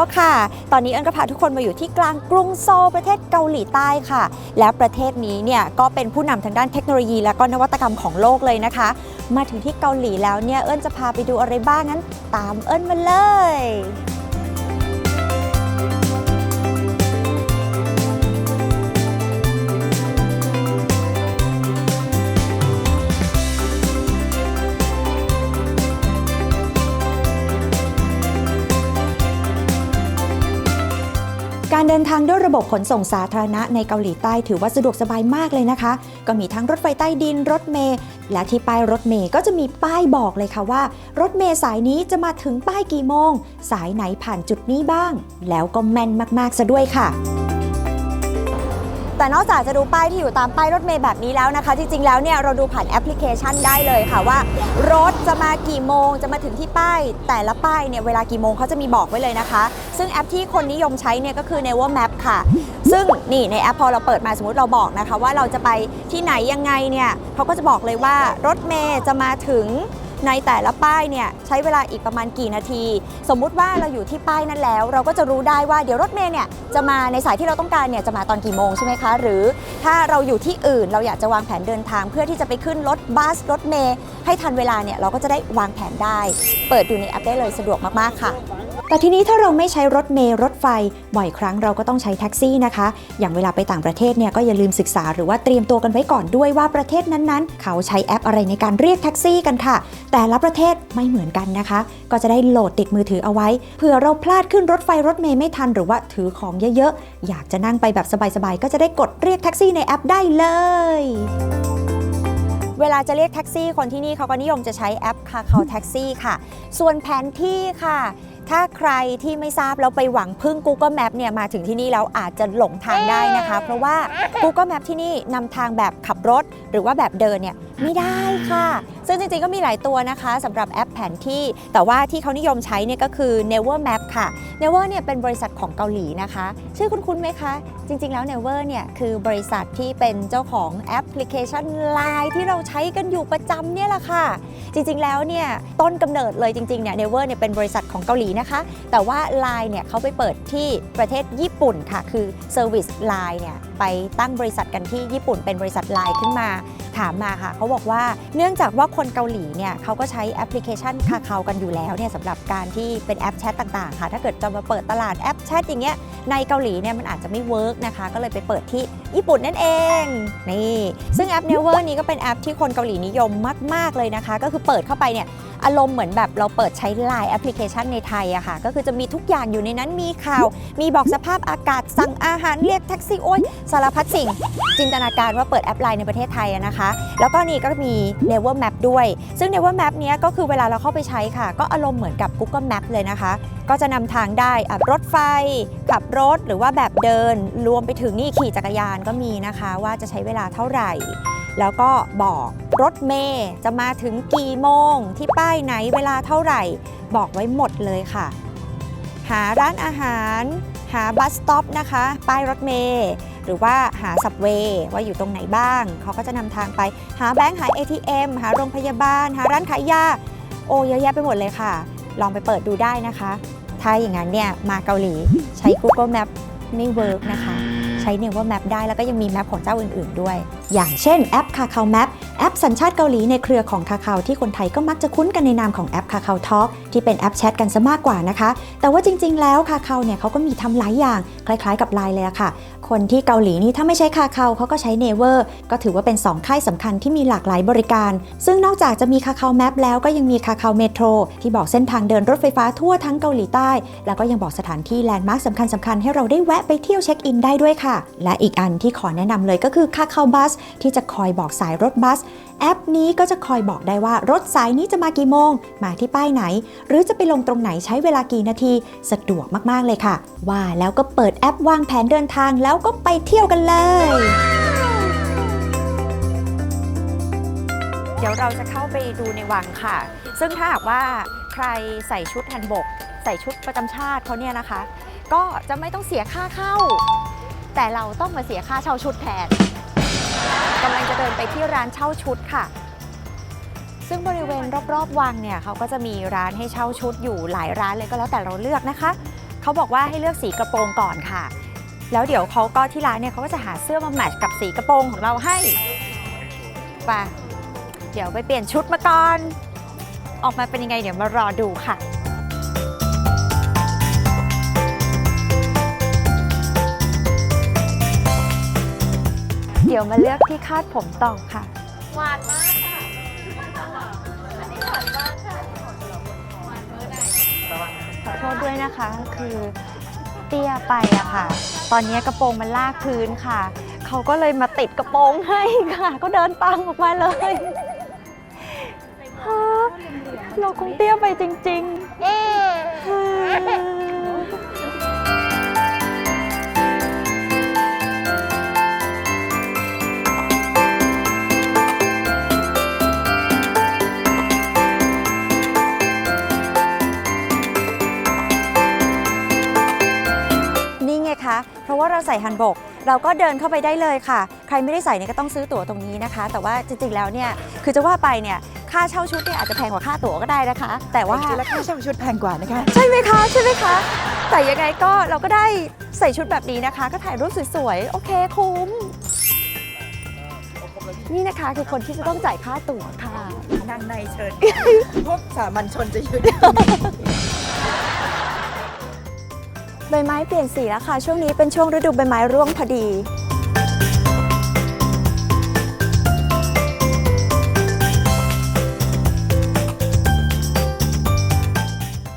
แล้วค่ะ ตอนนี้เอิญก็พาทุกคนมาอยู่ที่กลางกรุงโซลประเทศเกาหลีใต้ค่ะ แล้วประเทศนี้เนี่ยก็เป็นผู้นำทางด้านเทคโนโลยี และก็นวัตกรรมของโลกเลยนะคะ มาถึงที่เกาหลีแล้วเนี่ยเอิญจะพาไปดูอะไรบ้างนั้น ตามเอิญมาเลย เดินทางด้วยระบบขนส่งสาธารณะในเกาหลีใต้ถือว่าสะดวกสบายมากเลยนะคะ ก็มีทั้งรถไฟใต้ดินรถเมล์และที่ป้ายรถเมล์ก็จะมีป้ายบอกเลยค่ะว่า รถเมล์สายนี้จะมาถึงป้ายกี่โมง สายไหนผ่านจุดนี้บ้าง แล้วก็แม่นมากๆซะด้วยค่ะ แต่นอกจากจะดูป้ายที่อยู่ตามป้ายรถเมล์แบบนี้แล้วนะคะ จริงๆแล้วเนี่ยเราดูผ่านแอปพลิเคชันได้เลยค่ะว่ารถจะมากี่โมงจะมาถึงที่ป้าย แต่ละป้ายเนี่ยเวลากี่โมงเขาจะมีบอกไว้เลยนะคะ ซึ่งแอปที่คนนิยมใช้เนี่ยก็คือ Never Map ค่ะ ซึ่งนี่ในแอปพอเราเปิดมาสมมติเราบอกนะคะ ว่าเราจะไปที่ไหนยังไงเนี่ยเขาก็จะบอกเลยว่ารถเมย์จะมาถึง ในแต่ละป้ายเนี่ยใช้เวลาอีกประมาณกี่นาที สมมุติว่าเราอยู่ที่ป้ายนั้นแล้ว เราก็จะรู้ได้ว่าเดี๋ยวรถเมย์เนี่ยจะมาในสายที่เราต้องการเนี่ยจะมาตอนกี่โมงใช่ไหมคะ หรือถ้าเราอยู่ที่อื่นเราอยากจะวางแผนเดินทาง เพื่อที่จะไปขึ้นรถบัสรถเมย์ให้ทันเวลาเนี่ยเราก็จะได้วางแผนได้ เปิดดูในแอปได้เลยสะดวกมากๆค่ะ แต่ทีนี้ถ้าเราไม่ใช้รถเมล์รถไฟ บ่อยครั้งเราก็ต้องใช้แท็กซี่นะคะ อย่างเวลาไปต่างประเทศเนี่ยก็อย่าลืมศึกษาหรือว่าเตรียมตัวกันไว้ก่อนด้วยว่าประเทศนั้นๆ เขาใช้แอปอะไรในการเรียกแท็กซี่กันค่ะ แต่ละประเทศไม่เหมือนกันนะคะ ก็จะได้โหลดติดมือถือเอาไว้เผื่อเราพลาดขึ้นรถไฟรถเมล์ไม่ทันหรือว่าถือของเยอะๆอยากจะนั่งไปแบบสบายๆก็จะได้กดเรียกแท็กซี่ในแอปได้เลยเวลาจะเรียกแท็กซี่คนที่นี่เขาก็นิยมจะใช้แอปคาคาแท็กซี่ค่ะ ส่วนแผนที่ค่ะ ถ้าใครที่ไม่ทราบแล้วไปหวังพึ่ง Google Map เนี่ยมาถึงที่นี่แล้วอาจจะหลงทางได้นะคะ เพราะว่า Google Map ที่นี่นำทางแบบขับรถ หรือว่าแบบเดินเนี่ย ไม่ได้ค่ะ ซึ่งจริงๆก็มีหลายตัวนะคะสำหรับแอปแผนที่ แต่ว่าที่เขานิยมใช้เนี่ยก็คือ Never Map ค่ะ Never เนี่ยเป็นบริษัทของเกาหลีนะคะ ชื่อคุ้นๆไหมคะ จริงๆแล้ว Never เนี่ยคือบริษัทที่เป็นเจ้าของแอปพลิเคชัน Line ที่เราใช้กันอยู่ประจำเนี่ยแหละค่ะ จริงๆแล้วเนี่ยต้นกำเนิดเลยจริงๆเนี่ย Never เนี่ยเป็นบริษัทของเกาหลีนะคะ แต่ว่า Line เนี่ยเขาไปเปิดที่ประเทศญี่ปุ่นค่ะ คือ Service Line เนี่ยไปตั้งบริษัทกันที่ญี่ปุ่นเป็นบริษัท Line ขึ้นมา ถามมาค่ะเขาบอกว่า เนื่องจากว่าคนเกาหลีเนี่ยเขาก็ใช้แอปพลิเคชันคาคากันอยู่แล้วเนี่ยสำหรับการที่เป็นแอปแชทต่างๆค่ะ ถ้าเกิดจะมาเปิดตลาดแอปแชทอย่างเงี้ยในเกาหลีเนี่ยมันอาจจะไม่เวิร์กนะคะ ก็เลยไปเปิดที่ญี่ปุ่นนั่นเองนี่ซึ่งแอปเนเวอร์นี้ก็เป็นแอปที่คนเกาหลีนิยมมาก ๆเลยนะคะ ก็คือเปิดเข้าไปเนี่ย อารมณ์เหมือนแบบเราเปิดใช้ Line แอปพลิเคชันในไทยอะค่ะ ก็คือจะมีทุกอย่างอยู่ในนั้นมีข่าว มีบอกสภาพอากาศสั่งอาหารเรียกแท็กซี่โอ้ยสารพัดสิ่ง จินตนาการว่าเปิดแอปไลน์ในประเทศไทยอะนะคะ แล้วก็นี่ก็มี Never Map ด้วย ซึ่ง Never Map เนี้ยก็คือเวลาเราเข้าไปใช้ค่ะ ก็อารมณ์เหมือนกับ Google Map เลยนะคะ ก็จะนำทางได้รถไฟขับรถหรือว่าแบบเดินรวมไปถึงนี่ขี่จักรยานก็มีนะคะ ว่าจะใช้เวลาเท่าไหร่ แล้วก็บอกรถเมย์จะมาถึงกี่โมง ที่ป้ายไหนเวลาเท่าไหร่ บอกไว้หมดเลยค่ะ หาร้านอาหาร หาบัสสต็อปนะคะ ป้ายรถเมย์หรือว่าหาสับเวย์ว่าอยู่ตรงไหนบ้าง เขาก็จะนำทางไปหาแบงค์หา ATM หาโรงพยาบาล หาร้านขายยาโอ้เยอะแยะไปหมดเลยค่ะ ลองไปเปิดดูได้นะคะ ถ้าอย่างนั้นเนี่ยมาเกาหลีใช้ Google Map ไม่เวิร์กนะคะ ใช้ Never Map ได้แล้วก็ยังมีแมปของเจ้าอื่น ๆ ด้วย อย่างเช่นแอป Kakao Map แอปสัญชาติเกาหลีในเครือของ Kakao ที่คนไทยก็มักจะคุ้นกันในนามของแอป Kakao Talk ที่เป็นแอปแชทกันซะมากกว่านะคะ แต่ว่าจริง ๆ แล้ว Kakao เนี่ยเขาก็มีทำหลายอย่าง คล้ายๆ กับ Line เลยค่ะ คนที่เกาหลีนี่ถ้าไม่ใช้ Kakao เขาก็ใช้ Never ก็ถือว่าเป็น 2 ค่ายสำคัญที่มีหลากหลายบริการ ซึ่งนอกจากจะมี Kakao Map แล้วก็ยังมี Kakao Metro ที่บอกเส้นทางเดินรถไฟฟ้าทั่วทั้งเกาหลีใต้ แล้วก็ยังบอกสถานที่แลนด์มาร์คสำคัญสำคัญๆให้เราได้แวะไปเที่ยวเช็คอินได้ด้วยค่ะ และอีกอันที่ขอแนะนำเลยก็คือ Kakao Bus ที่จะคอยบอกสายรถบัส แอปนี้ก็จะคอยบอกได้ว่ารถสายนี้จะมากี่โมง มาที่ป้ายไหน หรือจะไปลงตรงไหนใช้เวลากี่นาที สะดวกมากๆเลยค่ะ ว่าแล้วก็เปิดแอปวางแผนเดินทางแล้วก็ไปเที่ยวกันเลยเดี๋ยวเราจะเข้าไปดูในวังค่ะ ซึ่งถ้าหากว่าใครใส่ชุดฮันบก ใส่ชุดประจำชาติเขาเนี่ยนะคะ ก็จะไม่ต้องเสียค่าเข้า แต่เราต้องมาเสียค่าเช่าชุดแทน กำลังจะเดินไปที่ร้านเช่าชุดค่ะ ซึ่งบริเวณรอบๆวังเนี่ยเขาก็จะมีร้านให้เช่าชุดอยู่หลายร้านเลยก็แล้วแต่เราเลือกนะคะ เขาบอกว่าให้เลือกสีกระโปรงก่อนค่ะ แล้วเดี๋ยวเขาก็ที่ร้านเนี่ยเขาก็จะหาเสื้อมาแมทช์กับสีกระโปรงของเราให้ไปเดี๋ยวไปเปลี่ยนชุดมาก่อน ออกมาเป็นยังไงเดี๋ยวมารอดูค่ะ เดี๋ยวมาเลือกที่คาดผมต่อค่ะ หวานมากค่ะอันนี้หวานมากค่ะขอโทษด้วยนะคะ คือเตี้ยไปอะค่ะ ตอนนี้กระโปรงมันลากพื้นค่ะ เขาก็เลยมาติดกระโปรงให้ค่ะ ก็เดินตามออกมาเลยฮะเราคงเตี้ยไปจริง ๆ เพราะว่าเราใส่ฮันบก เราก็เดินเข้าไปได้เลยค่ะ ใครไม่ได้ใส่เนี่ยก็ต้องซื้อตั๋วตรงนี้นะคะ แต่ว่าจริงๆแล้วเนี่ยคือจะว่าไปเนี่ยค่าเช่าชุดเนี่ยอาจจะแพงกว่าค่าตั๋วก็ได้นะคะ แต่ว่าจริงๆแล้วค่าเช่าชุดแพงกว่านะคะ ใช่ไหมคะ ใช่ไหมคะ แต่ยังไงก็เราก็ได้ใส่ชุดแบบนี้นะคะ ก็ถ่ายรูปสวยๆ โอเคคุ้ม นี่นะคะคือคนที่จะต้องจ่ายค่าตั๋วค่ะ นางในเชิญ พวกสามัญชนจะยืน ใบไม้เปลี่ยนสีแล้วค่ะ ช่วงนี้เป็นช่วงฤดูใบไม้ร่วงพอดี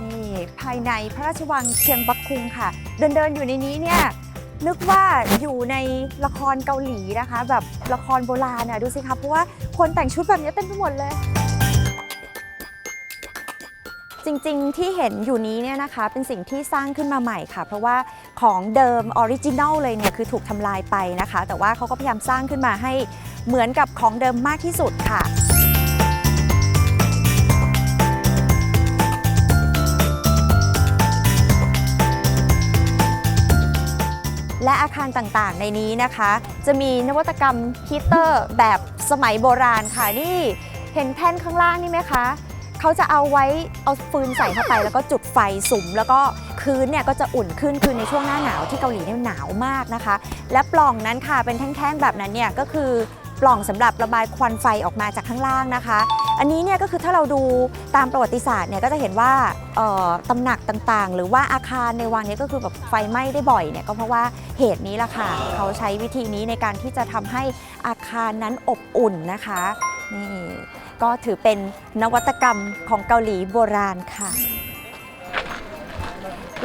นี่ภายในพระราชวังเชียงบักคุงค่ะ เดินเดินอยู่ในนี้เนี่ย นึกว่าอยู่ในละครเกาหลีนะคะ แบบละครโบราณน่ะดูสิคะเพราะว่าคนแต่งชุดแบบนี้เต็มไปหมดเลย จริงๆ ที่เห็นอยู่นี้เนี่ยนะคะเป็นสิ่งที่สร้างขึ้นมาใหม่ค่ะ เพราะว่าของเดิมออริจินัลเลยเนี่ยคือถูกทำลายไปนะคะ แต่ว่าเขาก็พยายามสร้างขึ้นมาให้เหมือนกับของเดิมมากที่สุดค่ะและอาคารต่างๆ ในนี้นะคะ จะมีนวัตกรรมฮีตเตอร์แบบสมัยโบราณค่ะนี่ เห็นแท่นข้างล่างนี่ไหมคะ เขาจะเอาไว้เอาฟืนใส่เข้าไป แล้วก็จุดไฟสุม แล้วก็พื้นเนี่ยก็จะอุ่นขึ้นคือในช่วงหน้าหนาวที่เกาหลีเนี่ยหนาวมากนะคะ และปล่องนั้นค่ะเป็นแท่งๆแบบนั้นเนี่ยก็คือปล่องสำหรับระบายควันไฟออกมาจากข้างล่างนะคะ อันนี้เนี่ยก็คือถ้าเราดูตามประวัติศาสตร์เนี่ยก็จะเห็นว่าเอ่อตำหนักต่างๆ หรือว่าอาคารในวังเนี่ยก็คือแบบไฟไหม้ได้บ่อยเนี่ยก็เพราะว่าเหตุนี้ล่ะค่ะเขาใช้วิธีนี้ในการที่จะทำให้อาคารนั้นอบอุ่นนะคะนี่ ก็ถือเป็นนวัตกรรมของเกาหลีโบราณค่ะ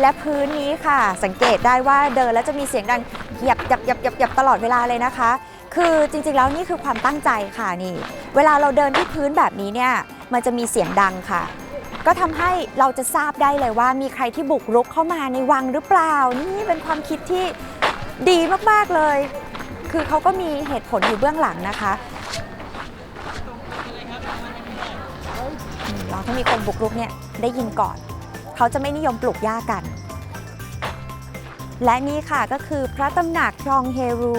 และพื้นนี้ค่ะ สังเกตได้ว่าเดินแล้วจะมีเสียงดังหยับหยับหยับหยับหยับตลอดเวลาเลยนะคะ คือจริงๆแล้วนี่คือความตั้งใจค่ะนี่ เวลาเราเดินที่พื้นแบบนี้เนี่ยมันจะมีเสียงดังค่ะ ก็ทำให้เราจะทราบได้เลยว่ามีใครที่บุกรุกเข้ามาในวังหรือเปล่า นี่เป็นความคิดที่ดีมากๆเลย คือเขาก็มีเหตุผลอยู่เบื้องหลังนะคะ องถ้ามีคนบุกรุกเนี่ยได้ยินก่อน เขาจะไม่นิยมปลูกหญ้ากัน และนี่ค่ะก็คือพระตำหนักครองเฮรู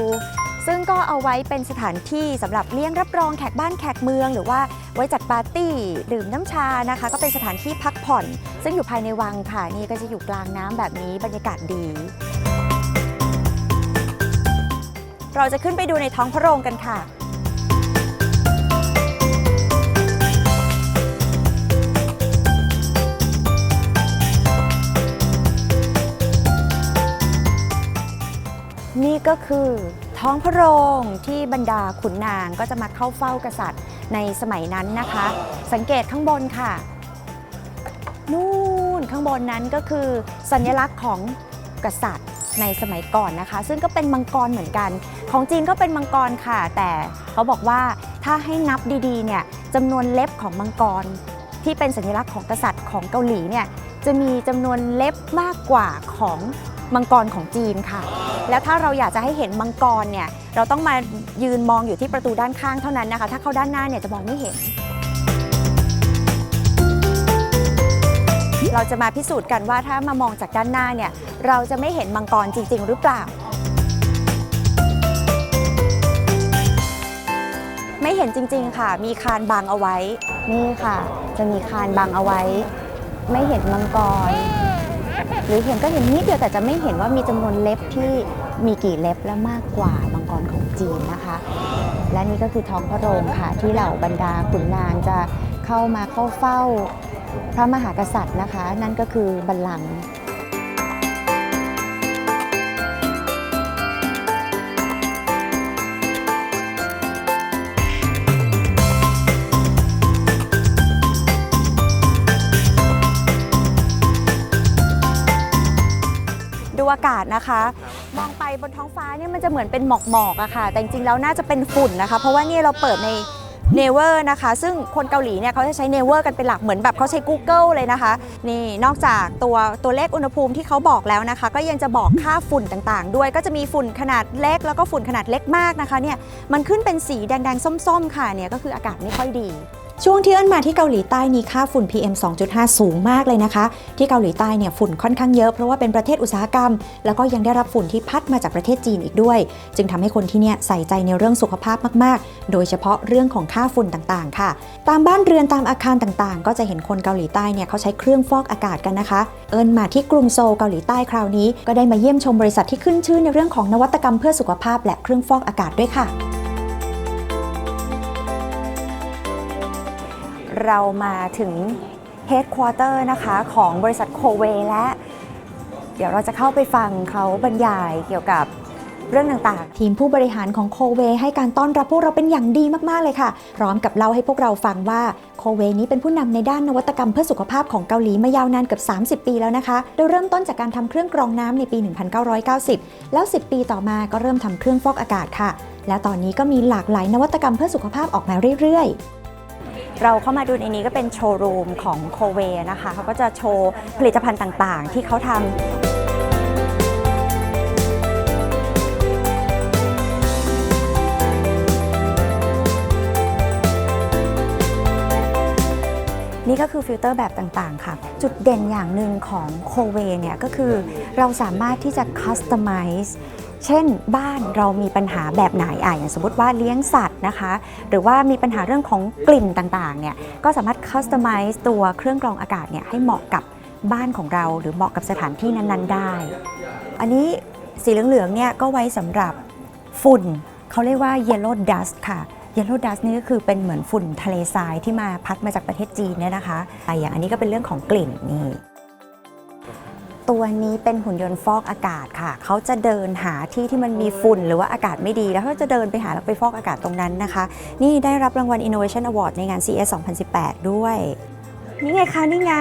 ซึ่งก็เอาไว้เป็นสถานที่สำหรับเลี้ยงรับรองแขกบ้านแขกเมือง หรือว่าไว้จัดปาร์ตี้ดื่มน้ำชานะคะ ก็เป็นสถานที่พักผ่อน ซึ่งอยู่ภายในวังค่ะนี่ก็จะอยู่กลางน้ำแบบนี้บรรยากาศดีเราจะขึ้นไปดูในท้องพระโรงกันค่ะ นี่ก็คือท้องพระโรงที่บรรดาขุนนางก็จะมาเข้าเฝ้ากษัตริย์ในสมัยนั้นนะคะ สังเกตข้างบนค่ะ นู่นข้างบนนั้นก็คือสัญลักษณ์ของกษัตริย์ในสมัยก่อนนะคะ ซึ่งก็เป็นมังกรเหมือนกัน ของจีนก็เป็นมังกรค่ะ แต่เขาบอกว่าถ้าให้นับดีๆเนี่ยจำนวนเล็บของมังกร ที่เป็นสัญลักษณ์ของกษัตริย์ของเกาหลีเนี่ยจะมีจำนวนเล็บมากกว่าของมังกรของจีนค่ะ แล้วถ้าเราอยากจะให้เห็นมังกรเนี่ยเราต้องมายืนมองอยู่ที่ประตูด้านข้างเท่านั้นนะคะ ถ้าเข้าด้านหน้าเนี่ยจะมองไม่เห็น เราจะมาพิสูจน์กันว่าถ้ามามองจากด้านหน้าเนี่ยเราจะไม่เห็นมังกรจริง ๆ หรือเปล่า ไม่เห็นจริง ๆ ค่ะ มีคานบังเอาไว้ นี่ค่ะ จะมีคานบังเอาไว้ ไม่เห็นมังกร หรือเห็นก็เห็นนิดเดียวแต่จะไม่เห็นว่ามีจำนวนเล็บที่มีกี่เล็บและมากกว่ามังกรของจีนนะคะ และนี่ก็คือท้องพระโรงค่ะ ที่เหล่าบรรดาขุนนางจะเข้ามาเข้าเฝ้าพระมหากษัตริย์นะคะ นั่นก็คือบัลลังก์ ดูอากาศนะคะ มองไปบนท้องฟ้าเนี่ยมันจะเหมือนเป็นหมอกหมอกๆอะค่ะ แต่จริงๆแล้วน่าจะเป็นฝุ่นนะคะ เพราะว่าเนี่ยเราเปิดในเนเวอร์นะคะ ซึ่งคนเกาหลีเนี่ยเขาจะใช้เนเวอร์กันเป็นหลักเหมือนแบบเขาใช้ Google เลยนะคะ นี่นอกจากตัวตัวเลขอุณหภูมิที่เขาบอกแล้วนะคะ ก็ยังจะบอกค่าฝุ่นต่างๆ ด้วยก็จะมีฝุ่นขนาดเล็กแล้วก็ฝุ่นขนาดเล็กมากนะคะเนี่ยมันขึ้นเป็นสีแดงๆ ส้มๆ ค่ะเนี่ยก็คืออากาศไม่ค่อยดี ช่วงที่เอิ้นมาที่เกาหลีใต้นี้ค่าฝุ่น PM 2.5 สูงมากเลยนะคะ ที่เกาหลีใต้เนี่ยฝุ่นค่อนข้างเยอะเพราะว่าเป็นประเทศอุตสาหกรรม แล้วก็ยังได้รับฝุ่นที่พัดมาจากประเทศจีนอีกด้วย จึงทำให้คนที่เนี่ยใส่ใจในเรื่องสุขภาพมากๆ โดยเฉพาะเรื่องของค่าฝุ่นต่างๆ ค่ะ ตามบ้านเรือนตามอาคารต่างๆ ก็จะเห็นคนเกาหลีใต้เนี่ยเขาใช้เครื่องฟอกอากาศกันนะคะ เอิ้นมาที่กรุงโซลเกาหลีใต้คราวนี้ ก็ได้มาเยี่ยมชมบริษัทที่ขึ้นชื่อในเรื่องของนวัตกรรมเพื่อสุขภาพและเครื่องฟอกอากาศด้วยค่ะ เรามาถึง Headquarter นะคะของบริษัทโคเวและ เดี๋ยวเราจะเข้าไปฟังเขาบรรยายเกี่ยวกับเรื่องต่างๆ ทีมผู้บริหารของโคเวให้การต้อนรับพวกเราเป็นอย่างดีมาก ๆ เลยค่ะ พร้อมกับเล่าให้พวกเราฟังว่าโคเวนี้เป็นผู้นำในด้านนวัตกรรมเพื่อสุขภาพของเกาหลีมายาวนานเกือบ 30 ปีแล้วนะคะ โดยเริ่มต้นจากการทำเครื่องกรองน้ำในปี 1990 แล้ว 10 ปีต่อมาก็เริ่มทำเครื่องฟอกอากาศค่ะ แล้วตอนนี้ก็มีหลากหลายนวัตกรรมเพื่อสุขภาพออกมาเรื่อย ๆ เราเข้ามาดูในนี้ก็เป็นโชว์รูมของโคเวนะคะเขาก็จะโชว์ผลิตภัณฑ์ต่างๆ ที่เขาทำนี่ก็คือฟิลเตอร์แบบต่าง ๆ ค่ะ จุดเด่นอย่างหนึ่งของโคเวเนี่ยก็คือเราสามารถที่จะคัสตอมไมซ์ เช่น บ้านเรามีปัญหาแบบไหนอะอย่างสมมติว่าเลี้ยงสัตว์นะคะ หรือว่ามีปัญหาเรื่องของกลิ่นต่างๆเนี่ยก็สามารถคัสตอมไมซ์ตัวเครื่องกรองอากาศเนี่ยให้เหมาะกับบ้านของเรา หรือเหมาะกับสถานที่นั้นๆ ได้ อันนี้สีเหลืองๆเนี่ยก็ไว้สำหรับฝุ่นเขาเรียกว่า yellow dust ค่ะ yellow dust นี่ก็คือเป็นเหมือนฝุ่นทะเลทรายที่มาพัดมาจากประเทศจีนเนี่ยนะคะอะอย่างอันนี้ก็เป็นเรื่องของกลิ่นนี่ ตัวนี้เป็นหุ่นยนต์ฟอกอากาศค่ะ เขาจะเดินหาที่ที่มันมีฝุ่นหรือว่าอากาศไม่ดี แล้วเขาจะเดินไปหาแล้วไปฟอกอากาศตรงนั้นนะคะ นี่ได้รับรางวัล Innovation Award ในงาน CES 2018 ด้วยนี่ไงคะนี่ไง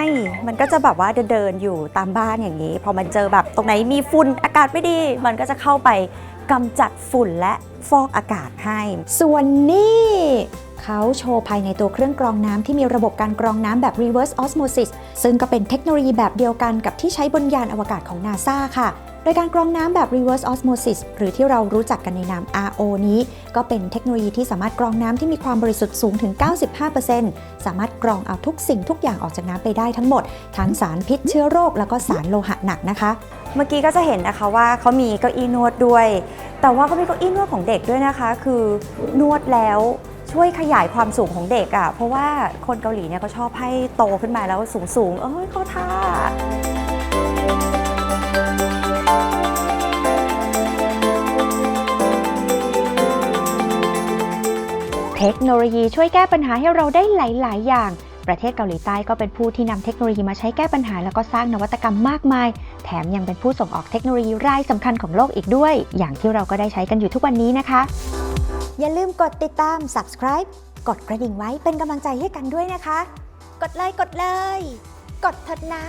มันก็จะแบบว่าเดินอยู่ตามบ้านอย่างนี้ พอมันเจอแบบตรงไหนมีฝุ่นอากาศไม่ดี มันก็จะเข้าไปกำจัดฝุ่นและฟอกอากาศให้ ส่วนนี่ เขาโชว์ภายในตัวเครื่องกรองน้ำที่มีระบบการกรองน้ำแบบ reverse osmosis ซึ่งก็เป็นเทคโนโลยีแบบเดียวกันกับที่ใช้บนยานอวกาศของ NASA ค่ะ โดยการกรองน้ำแบบ reverse osmosis หรือที่เรารู้จักกันในนาม RO นี้ ก็เป็นเทคโนโลยีที่สามารถกรองน้ำที่มีความบริสุทธิ์สูงถึง 95%สามารถกรองเอาทุกสิ่งทุกอย่างออกจากน้ำไปได้ทั้งหมด ทั้งสารพิษเชื้อโรค แล้วก็สารโลหะหนักนะคะเมื่อกี้ก็จะเห็นนะคะว่าเขามีเก้าอี้นวดด้วย แต่ว่าก็มีเก้าอี้นวดของเด็กด้วยนะคะ คือนวดแล้ว ช่วยขยายความสูงของเด็กอะ่ะ เพราะว่าคนเกาหลีเนี่ยเขาชอบให้โตขึ้นมาแล้วสูงสูงเอ้ยเขาท่าเทคโนโลยีช่วยแก้ปัญหาให้เราได้หลาย ๆ อย่าง ประเทศเกาหลีใต้ก็เป็นผู้ที่นำเทคโนโลยีมาใช้แก้ปัญหา แล้วก็สร้างนวัตกรรมมากมาย แถมยังเป็นผู้ส่งออกเทคโนโลยีรายสำคัญของโลกอีกด้วย อย่างที่เราก็ได้ใช้กันอยู่ทุกวันนี้นะคะ อย่าลืมกดติดตาม subscribe กดกระดิ่งไว้เป็นกำลังใจให้กันด้วยนะคะ กดเลยกดเลย กดเถิดนะ